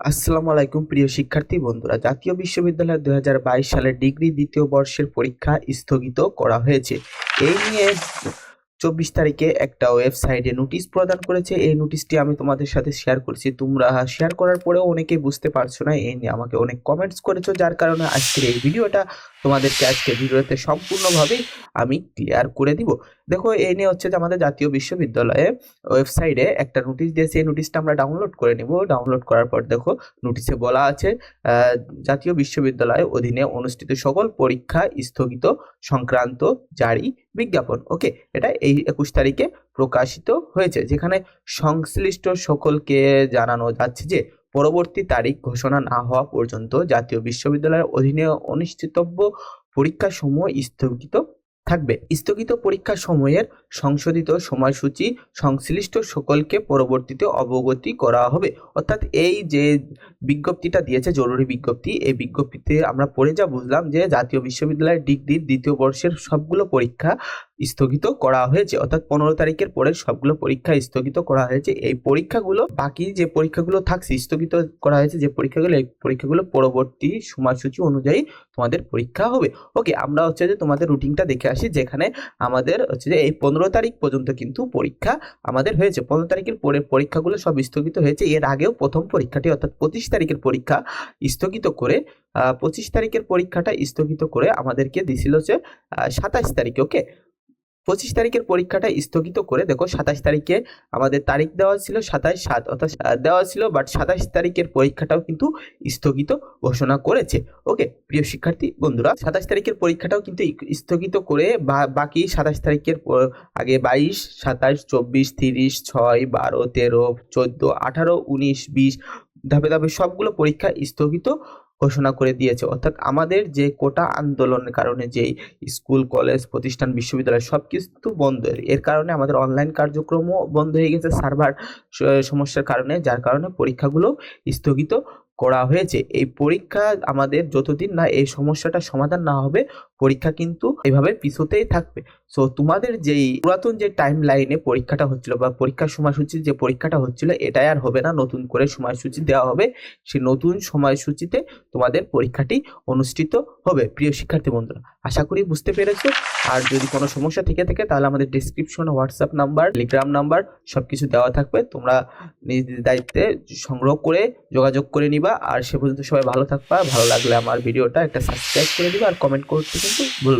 আসসালামু আলাইকুম, প্রিয় শিক্ষার্থী বন্ধুরা। জাতীয় বিশ্ববিদ্যালয় দু সালের ডিগ্রি দ্বিতীয় বর্ষের পরীক্ষা স্থগিত করা হয়েছে। এই নিয়ে চব্বিশ তারিখে একটা ওয়েবসাইটে নোটিশ প্রদান করেছে। এই নোটিশটি আমি তোমাদের সাথে শেয়ার করছি। তোমরা শেয়ার করার পরেও অনেকেই বুঝতে পারছ না, এই নিয়ে আমাকে অনেক কমেন্টস করেছ, যার কারণে আজকের এই ভিডিওটা তোমাদেরকে আজকে ভিডিওতে সম্পূর্ণভাবেই আমি ক্লিয়ার করে দিব। দেখো, এই নিয়ে হচ্ছে যে আমাদের জাতীয় বিশ্ববিদ্যালয়ে ওয়েবসাইটে একটা নোটিশ দিয়েছে। এই নোটিশটা আমরা ডাউনলোড করে নিব। ডাউনলোড করার পর দেখো, নোটিশে বলা আছে জাতীয় বিশ্ববিদ্যালয় অধীনে অনুষ্ঠিত সকল পরীক্ষা স্থগিত সংক্রান্ত জারি বিজ্ঞাপন। ওকে, এটা এই একুশ তারিখে প্রকাশিত হয়েছে, যেখানে সংশ্লিষ্ট সকলকে জানানো যাচ্ছে যে পরবর্তী তারিখ ঘোষণা না হওয়া পর্যন্ত জাতীয় বিশ্ববিদ্যালয়ের অধীনে অনুষ্ঠিতব্য পরীক্ষাসমূহ স্থগিত থাকবে। স্থগিত পরীক্ষা সময়ের সংশোধিত সময়সূচি সংশ্লিষ্ট সকলকে পরবর্তীতে অবগতি করা হবে। অর্থাৎ এই যে বিজ্ঞপ্তিটা দিয়েছে, জরুরি বিজ্ঞপ্তি, এই বিজ্ঞপ্তিতে আমরা পড়ে যা বুঝলাম যে জাতীয় বিশ্ববিদ্যালয়ের ডিগ্রির দ্বিতীয় বর্ষের সবগুলো পরীক্ষা স্থগিত করা হয়েছে। অর্থাৎ পনেরো তারিখের পরে সবগুলো পরীক্ষা স্থগিত করা হয়েছে। এই পরীক্ষাগুলো, বাকি যে পরীক্ষাগুলো থাকছে, স্থগিত করা হয়েছে যে পরীক্ষাগুলো, এই পরীক্ষাগুলো পরবর্তী সময়সূচি অনুযায়ী তোমাদের পরীক্ষা হবে। ওকে, আমরা হচ্ছে যে তোমাদের রুটিনটা দেখে আসি, যেখানে আমাদের হচ্ছে যে এই পনেরো তারিখ পর্যন্ত কিন্তু পরীক্ষা আমাদের হয়েছে। পনেরো তারিখের পরে পরীক্ষাগুলো সব স্থগিত হয়েছে। এর আগেও প্রথম পরীক্ষাটি, অর্থাৎ পঁচিশ তারিখের পরীক্ষা স্থগিত করে পঁচিশ তারিখের পরীক্ষাটা স্থগিত করে আমাদেরকে দিছিল যে সাতাশ তারিখে, ওকে? পঁচিশ তারিখের পরীক্ষাটা স্থগিত করে, দেখো সাতাশ তারিখে আমাদের তারিখ দেওয়া ছিল সাতাশ সাত, অর্থাৎ দেওয়া ছিল বাট সাতাশ তারিখের পরীক্ষাটাও কিন্তু স্থগিত ঘোষণা করেছে। ওকে প্রিয় শিক্ষার্থী, বন্ধুরা, সাতাশ তারিখের পরীক্ষাটাও কিন্তু স্থগিত করে বাকি সাতাশ তারিখের আগে বাইশ, সাতাশ, চব্বিশ, তিরিশ, ছয়, বারো, তেরো, চোদ্দ, আঠারো, উনিশ, বিশ, ধাপে ধাপে সবগুলো পরীক্ষা স্থগিত ঘোষণা করে দিয়েছে। অর্থাৎ আমাদের যে কোটা আন্দোলনের কারণে যে স্কুল, কলেজ, প্রতিষ্ঠান, বিশ্ববিদ্যালয় সব কিছু বন্ধ। এর কারণে আমাদের অনলাইন কার্যক্রমও বন্ধ হয়ে গেছে। সার্ভার সমস্যার কারণে, যার কারণে পরীক্ষাগুলো স্থগিত করা হয়েছে। এই পরীক্ষা আমাদের যতদিন না এই সমস্যাটা সমাধান না হবে, পরীক্ষা কিন্তু এভাবে পিছোতেই থাকবে। সো তোমাদের যেই পুরাতন যে টাইম লাইনে পরীক্ষাটা হচ্ছিল বা পরীক্ষার সময়সূচি যে পরীক্ষাটা হচ্ছিল, এটাই আর হবে না। নতুন করে সময়সূচি দেওয়া হবে। সেই নতুন সময়সূচিতে তোমাদের পরীক্ষাটি অনুষ্ঠিত হবে। প্রিয় শিক্ষার্থী বন্ধুরা, আশা করি বুঝতে পেরেছ। আর যদি কোনো সমস্যা থেকে থাকে, তাহলে আমাদের ডিসক্রিপশনে হোয়াটসঅ্যাপ নাম্বার টেলিগ্রাম নাম্বার সব কিছু দেওয়া থাকবে। তোমরা নিজ নিজ দায়িত্বে সংগ্রহ করে যোগাযোগ করে নিবা। আর সে পর্যন্ত সবাই ভালো থাকবা। ভালো লাগলে আমার ভিডিওটা একটা সাবস্ক্রাইব করে দিবা। আর কমেন্ট করতে কিন্তু ভুলবে না।